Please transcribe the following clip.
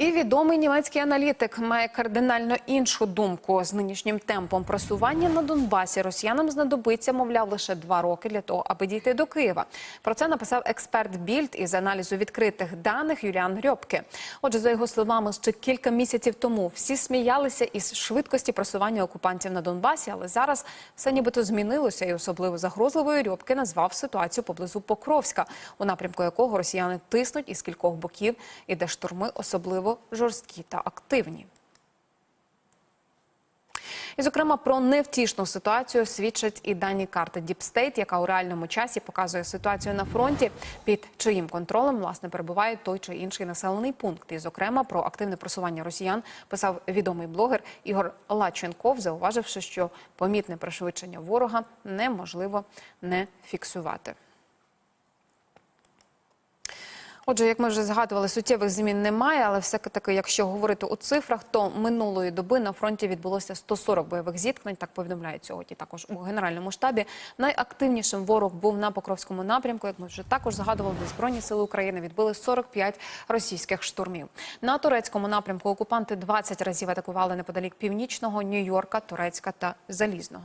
І відомий німецький аналітик має кардинально іншу думку з нинішнім темпом просування на Донбасі. Росіянам знадобиться, мовляв, лише два роки для того, аби дійти до Києва. Про це написав експерт Більд із аналізу відкритих даних Юліан Грьобке. Отже, за його словами, ще кілька місяців тому всі сміялися із швидкості просування окупантів на Донбасі, але зараз все нібито змінилося, і особливо загрозливою Рьобке назвав ситуацію поблизу Покровська, у напрямку якого росіяни тиснуть із кількох боків, і де штурми особливо жорсткі та активні. І, зокрема, про невтішну ситуацію свідчать і дані карти Діпстейт, яка у реальному часі показує ситуацію на фронті, під чиїм контролем власне перебуває той чи інший населений пункт. І, зокрема, про активне просування росіян писав відомий блогер Ігор Лаченков, зауваживши, що помітне пришвидшення ворога неможливо не фіксувати. Отже, як ми вже згадували, суттєвих змін немає, але все таки, якщо говорити у цифрах, то минулої доби на фронті відбулося 140 бойових зіткнень. Так повідомляють сьогодні. Також у генеральному штабі найактивнішим ворог був на Покровському напрямку. Як ми вже також згадували, збройні сили України відбили 45 російських штурмів. На турецькому напрямку окупанти 20 разів атакували неподалік північного Нью-Йорка, Турецька та Залізного.